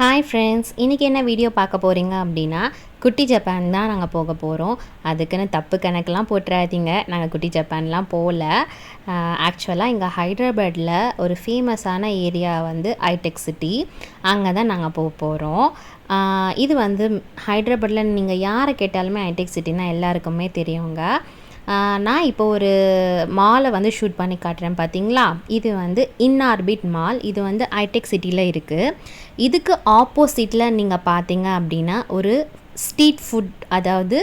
Hi friends இன்றைக்கி என்ன video பார்க்க போகிறீங்க அப்படின்னா குட்டி ஜப்பான் தான் நாங்கள் போக போகிறோம் அதுக்குன்னு தப்பு கணக்கெலாம் போட்டுறாதீங்க. நாங்கள் குட்டி ஜப்பான்லாம் போகல. ஆக்சுவலாக இங்கே ஹைதராபாடில் ஒரு ஃபேமஸான ஏரியா வந்து ஐடெக் சிட்டி அங்கே தான் நாங்கள் போக போகிறோம் இது வந்து ஹைதராபாடில் நீங்கள் யாரை கேட்டாலுமே ஐடெக் சிட்டினா எல்லாருக்குமே தெரியுங்க. நான் இப்போ ஒரு மாலை வந்து ஷூட் பண்ணி காட்டுறேன் பார்த்தீங்களா இது வந்து இன்ஆர்பிட் மால். இது வந்து ஐடெக் சிட்டியில் இருக்குது இதுக்கு ஆப்போசிட்டில் நீங்கள் பார்த்தீங்க அப்படின்னா ஒரு ஸ்ட்ரீட் ஃபுட் அதாவது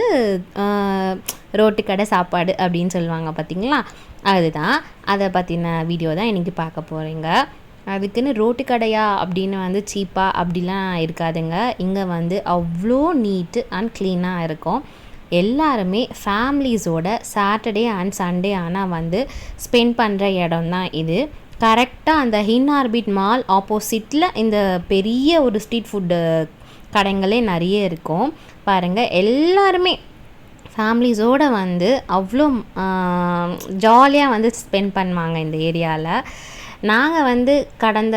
ரோட்டு கடை சாப்பாடு அப்படின்னு சொல்லுவாங்க பார்த்தீங்களா அதுதான். அதை பற்றின வீடியோ தான் இன்றைக்கி பார்க்க போகிறீங்க அதுக்குன்னு ரோட்டு கடையா அப்படின்னு வந்து சீப்பாக அப்படிலாம் இருக்காதுங்க. இங்கே வந்து அவ்வளோ நீட்டு அண்ட் க்ளீனாக இருக்கும். எல்லாருமே ஃபேமிலிஸோட சாட்டர்டே அண்ட் சண்டே ஆனால் வந்து ஸ்பெண்ட் பண்ணுற இடம் தான் இது. கரெக்டாக அந்த ஹின் ஆர்பிட் மால் ஆப்போசிட்டில் இந்த பெரிய ஒரு ஸ்ட்ரீட் ஃபுட்டு கடைங்களே நிறைய இருக்கும். பாருங்கள் எல்லாருமே ஃபேமிலிஸோடு வந்து அவ்வளோ ஜாலியாக வந்து ஸ்பெண்ட் பண்ணுவாங்க இந்த ஏரியாவில் நாங்கள் வந்து கடந்த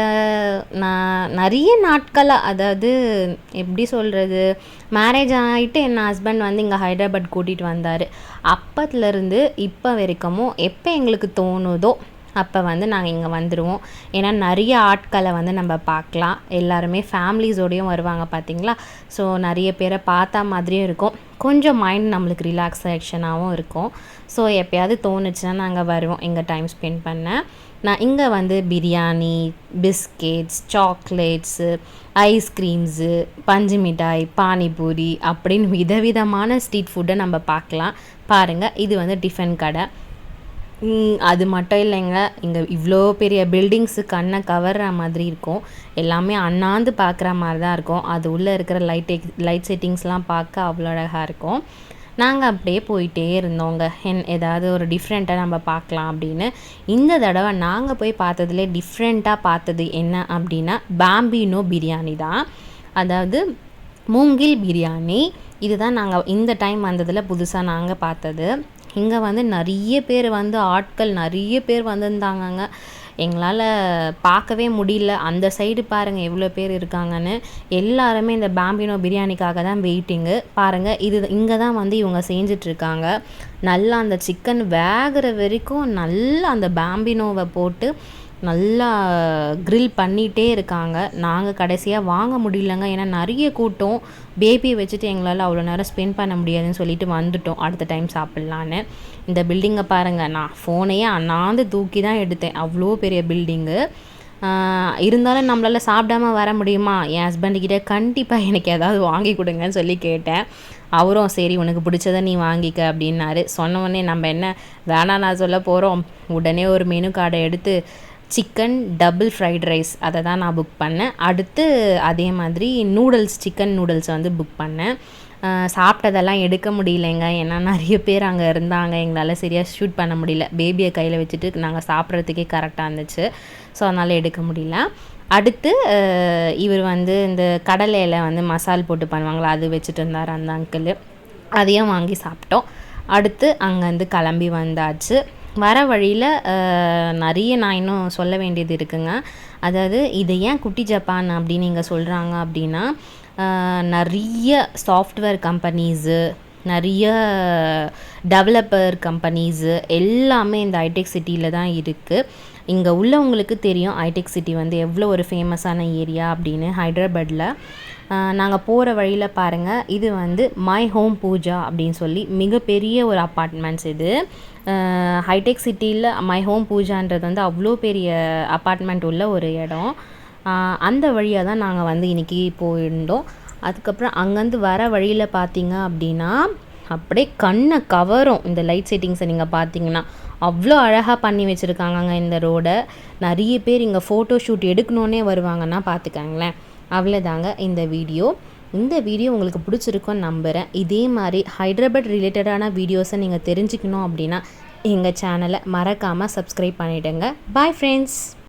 நான் நிறைய நாட்களாக அதாவது எப்படி சொல்கிறது மேரேஜ் ஆகிட்டு என் ஹஸ்பண்ட் வந்து இங்கே ஹைதராபாத் கூட்டிகிட்டு வந்தார். அப்பத்துலேருந்து இப்போ வரைக்கும் எப்போ எங்களுக்கு தோணுதோ அப்போ வந்து நாங்கள் இங்கே வந்துடுவோம் ஏன்னா நிறைய ஆட்களை வந்து நம்ம பார்க்கலாம். எல்லாருமே ஃபேமிலிஸோடையும் வருவாங்க பார்த்தீங்களா ஸோ நிறைய பேரை பார்த்தா மாதிரியும் இருக்கும். கொஞ்சம் மைண்ட் நம்மளுக்கு ரிலாக்ஸேஷனாகவும் இருக்கும். ஸோ எப்போயாவது தோணுச்சுன்னா நாங்கள் வருவோம். இங்கே டைம் ஸ்பெண்ட் பண்ண. நான் இங்கே வந்து பிரியாணி பிஸ்கெட்ஸ் சாக்லேட்ஸு ஐஸ்கிரீம்ஸு பஞ்சு மிட்டாய் பானிபூரி அப்படின்னு விதவிதமான ஸ்ட்ரீட் ஃபுட்டை நம்ம பார்க்கலாம். பாருங்கள் இது வந்து டிஃபன் கடை. அது மட்டும் இல்லைங்க. இங்கே இவ்வளோ பெரிய பில்டிங்ஸு கண்ணை கவர்ற மாதிரி இருக்கும். எல்லாமே அண்ணாந்து பார்க்குற மாதிரி தான் இருக்கும். அது உள்ளே இருக்கிற லைட் லைட் செட்டிங்ஸ்லாம் பார்க்க அவ்வளோ அழகாக இருக்கும். நாங்கள் அப்படியே போயிட்டே இருந்தோங்க. என் ஏதாவது ஒரு டிஃப்ரெண்ட்டாக நம்ம பார்க்கலாம் அப்படின்னு. இந்த தடவை நாங்கள் போய் பார்த்ததுலே டிஃப்ரெண்ட்டாக பார்த்தது என்ன அப்படின்னா பாம்பினோ பிரியாணி தான். அதாவது மூங்கில் பிரியாணி இதுதான் நாங்கள் இந்த டைம் வந்ததில் புதுசாக நாங்கள் பார்த்தது. இங்கே வந்து நிறைய பேர் வந்து ஆட்கள் நிறைய பேர் வந்திருந்தாங்கங்க. எங்களால் பார்க்கவே முடியல. அந்த சைடு பாருங்கள் எவ்வளோ பேர் இருக்காங்கன்னு. எல்லாருமே இந்த பாம்பினோ பிரியாணிக்காக தான் வெயிட்டிங்கு பாருங்கள் இது இங்கே தான் வந்து இவங்க செஞ்சிட்ருக்காங்க. நல்லா அந்த சிக்கன் வேகிற வரைக்கும் நல்லா அந்த பாம்பினோவை போட்டு நல்லா க்ரில் பண்ணிகிட்டே இருக்காங்க. நாங்கள் கடைசியாக வாங்க முடியலங்க. ஏன்னா நிறைய கூட்டம். பேபியை வச்சுட்டு எங்களால் அவ்வளோ நேரம் ஸ்பெண்ட் பண்ண முடியாதுன்னு சொல்லிட்டு வந்துட்டோம். அடுத்த டைம் சாப்பிட்லான்னு. இந்த பில்டிங்கை பாருங்கள் நான் ஃபோனையே அண்ணாந்து தூக்கி தான் எடுத்தேன். அவ்வளோ பெரிய பில்டிங்கு இருந்தாலும் நம்மளால் சாப்பிடாம வர முடியுமா? என் ஹஸ்பண்டுக்கிட்ட கண்டிப்பாக எனக்கு ஏதாவது வாங்கி கொடுங்கன்னு சொல்லி கேட்டேன். அவரும் சரி உனக்கு பிடிச்சதை நீ வாங்கிக்க அப்படின்னாரு. சொன்ன உடனே நம்ம என்ன வேணா நான் சொல்ல போகிறோம் உடனே ஒரு மெனு கார்டை எடுத்து சிக்கன் டபுள் ஃப்ரைட் ரைஸ் அதை தான் நான் புக் பண்ணேன். அடுத்து அதே மாதிரி நூடுல்ஸ் சிக்கன் நூடுல்ஸ் வந்து புக் பண்ணேன். சாப்பிட்டதெல்லாம் எடுக்க முடியலைங்க. ஏன்னா நிறைய பேர் அங்கே இருந்தாங்க. எங்களால் சரியாக ஷூட் பண்ண முடியல. பேபியை கையில் வச்சுட்டு நாங்கள் சாப்பிட்றதுக்கே கரெக்டாக இருந்துச்சு. ஸோ அதனால் எடுக்க முடியல. அடுத்து இவர் வந்து இந்த கடலையில் வந்து மசால் போட்டு பண்ணுவாங்களா அது வச்சுட்டு இருந்தார் அந்த அங்கிள் அதையும் வாங்கி சாப்பிட்டோம். அடுத்து அங்கேருந்து கிளம்பி வந்தாச்சு. வர வழியில் நிறைய நான் இன்னும் சொல்ல வேண்டியது இருக்குங்க. அதாவது இது ஏன் குட்டி ஜப்பான் அப்படின்னு இங்கே சொல்கிறாங்க அப்படின்னா நிறைய சாஃப்ட்வேர் கம்பெனிஸு நிறைய டெவலப்பர் கம்பெனிஸு எல்லாமே இந்த ஹைடெக் சிட்டியில் தான் இருக்குது இங்கே உள்ளவங்களுக்கு தெரியும் ஐடெக் சிட்டி வந்து எவ்வளோ ஒரு ஃபேமஸான ஏரியா அப்படின்னு ஹைதராபாடில் நாங்கள் போகிற வழியில் பாருங்கள் இது வந்து மை ஹோம் பூஜா அப்படின்னு சொல்லி மிகப்பெரிய ஒரு அப்பார்ட்மெண்ட்ஸ் இது. ஹைடெக் சிட்டியில் மை ஹோம் பூஜான்றது வந்து அவ்வளோ பெரிய அப்பார்ட்மெண்ட் உள்ள ஒரு இடம். அந்த வழியாக தான் நாங்கள் வந்து இன்றைக்கி போயிருந்தோம். அதுக்கப்புறம் அங்கேருந்து வர வழியில் பார்த்தீங்க அப்படின்னா அப்படியே கண்ணை கவரும் இந்த லைட் செட்டிங்ஸை நீங்கள் பார்த்தீங்கன்னா அவ்வளோ அழகாக பண்ணி வச்சுருக்காங்கங்க இந்த ரோடை நிறைய பேர் இங்கே ஃபோட்டோ ஷூட் எடுக்கணுன்னே வருவாங்கன்னா பார்த்துக்கங்களேன் அவ்வளோதாங்க இந்த வீடியோ இந்த வீடியோ உங்களுக்கு பிடிச்சிருக்குன்னு நம்புகிறேன் இதே மாதிரி ஹைதராபாத் ரிலேட்டடான வீடியோஸை நீங்கள் தெரிஞ்சுக்கணும் அப்படின்னா எங்கள் சேனலை மறக்காமல் சப்ஸ்கிரைப் பண்ணிவிடுங்க பாய் ஃப்ரெண்ட்ஸ்